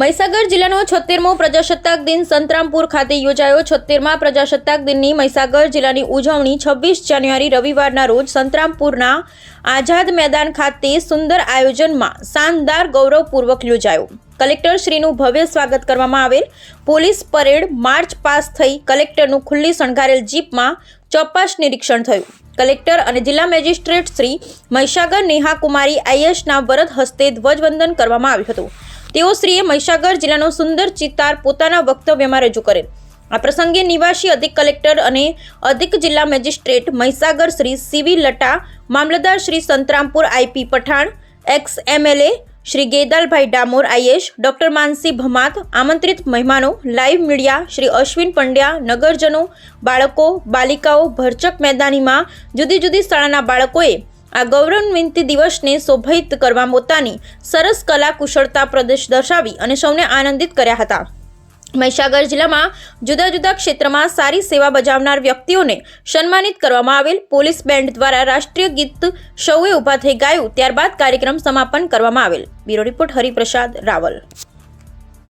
મહીસાગર જિલ્લાનો છોતેરમો પ્રજાસત્તાક દિન સંતરામપુર ખાતે યોજાયો છોતેરમા પ્રજાસત્તાક દિનની મહીસાગર જિલ્લાની ઉજવણી છવ્વીસ જાન્યુઆરી રવિવારના રોજ સંતરામપુરના આઝાદ મેદાન ખાતે સુંદર આયોજનમાં શાનદાર ગૌરવપૂર્વક યોજાયો. કલેક્ટર શ્રીનું ભવ્ય સ્વાગત કરવામાં આવેલ. પોલીસ પરેડ માર્ચ પાસ થઈ કલેક્ટરનું ખુલ્લી શણગારેલ જીપમાં ચોપાસ નિરીક્ષણ થયું. કલેક્ટર અને જિલ્લા મેજિસ્ટ્રેટ શ્રી મહીસાગર નેહા કુમારી આઈએસના વરદ હસ્તે ધ્વજવંદન કરવામાં આવ્યું હતું. તેઓ શ્રીએ મહીસાગર જિલ્લાનો સુંદર ચિતાર પોતાના વક્તવ્યમાં રજૂ કરેલ આ પ્રસંગે નિવાસી અધિક કલેક્ટર અને અધિક જિલ્લા મેજિસ્ટ્રેટ મહીસાગર શ્રી સીવી લટા, મામલતદાર Shri Santrampur IP Pathan, ex MLA Shri Gedalbhai Damor IAS doctor Mansi Bhamat, આમંત્રિત મહેમાનો, લાઈવ મીડિયા શ્રી અશ્વિન પંડ્યા, નગરજનો, બાળકો, બાલિકાઓ, ભરચક મેદાનીમાં જુદી જુદી શાળાના બાળકોએ આ ગૌરવાન્વિત દિવસને શોભિત કરવા પોતાની સરસ કલા, કુશળતા પ્રદેશ દર્શાવી અને સૌને આનંદિત કર્યા હતા. મહીસાગર જિલ્લામાં જુદા જુદા ક્ષેત્રમાં સારી સેવા બજાવનાર વ્યક્તિઓને સન્માનિત કરવામાં આવેલ પોલીસ બેન્ડ દ્વારા રાષ્ટ્રીય ગીત સૌએ ઊભા થઈ ગાયું, ત્યારબાદ કાર્યક્રમ સમાપન કરવામાં આવેલ. Bureau report Hariprasad Raval.